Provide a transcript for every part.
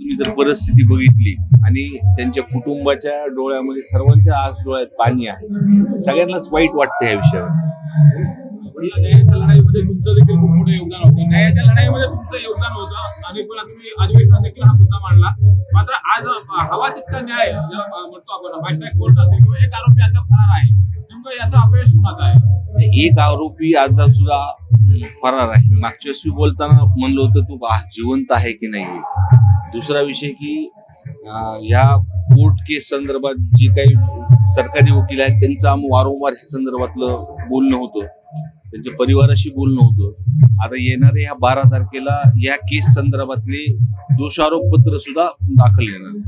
तुम्ही जर परिस्थिती बघितली आणि त्यांच्या कुटुंबाच्या डोळ्यामध्ये सर्वांच्या आज डोळ्यात पाणी आहे सगळ्यांनाच वाईट वाटतं या विषयावर. न्यायाच्या लढाईमध्ये तुमचं देखील खूप मोठं योगदान होतं. न्यायाच्या लढाईमध्ये तुमचं योगदान होतं. आणि पण तुम्ही अधिवेशनात देखील हा मुद्दा मांडला. मात्र आज हवा तितका न्याय म्हणतो आपण फास्ट ट्रॅक कोर्ट असेल किंवा एक आरोपी अद्याप फरार आहे नेमकं याचा अपयश कुणाचा आहे? एक आरोपी आज सुद्धा फरार आहे. मागच्या वेळेस मी बोलताना म्हणलं होतं तू जिवंत आहे की नाही? दुसरा विषय की ह्या कोर्ट केस संदर्भात जे काही सरकारी वकील आहेत त्यांचं आम्ही वारंवार ह्या संदर्भातलं बोलणं होतं. त्यांच्या परिवाराशी बोलणं होतं. आता येणाऱ्या या बारा तारखेला या केस संदर्भातले दोषारोपपत्र सुद्धा दाखल येणार.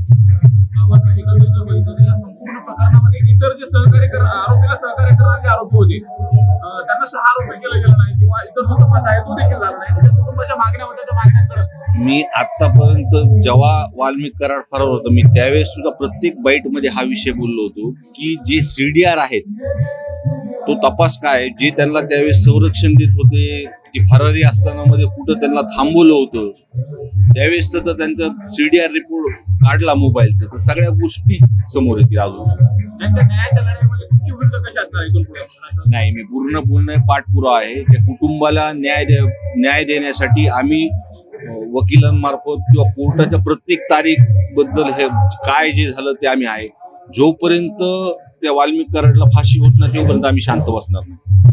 प्रकरणामध्ये इतर जे सहकार्य कर आरोपीला सहकार्य करणारे आरोपी होते त्यांना सहा आरोपी केलं गेलं नाही किंवा इतर जो तपास आहे तो देखील झाला नाही. मी आतापर्यंत जेव्हा वाल्मिक करार फरार होतो मी त्यावेळेस सुद्धा प्रत्येक बाईटमध्ये हा विषय बोललो होतो की जे सीडीआर आहेत तो तपास काय जे त्यांना त्यावेळेस संरक्षण देत होते की फरारी असताना मध्ये कुठं त्यांना थांबवलं होतं त्यावेळेस तर त्यांचा सीडीआर रिपोर्ट काढला मोबाईलचा. तर सगळ्या गोष्टी समोर येतील अजून. नाही मी पूर्ण पूर्ण पाठपुरावा आहे. त्या कुटुंबाला न्याय दे न्याय देण्यासाठी आम्ही वकिलांमार्फत किंवा कोर्टाच्या प्रत्येक तारीखबद्दल हे काय जे झालं ते आम्ही आहे. जोपर्यंत त्या वाल्मिक कराडला फाशी होत नाही तोपर्यंत आम्ही शांत बसणार नाही.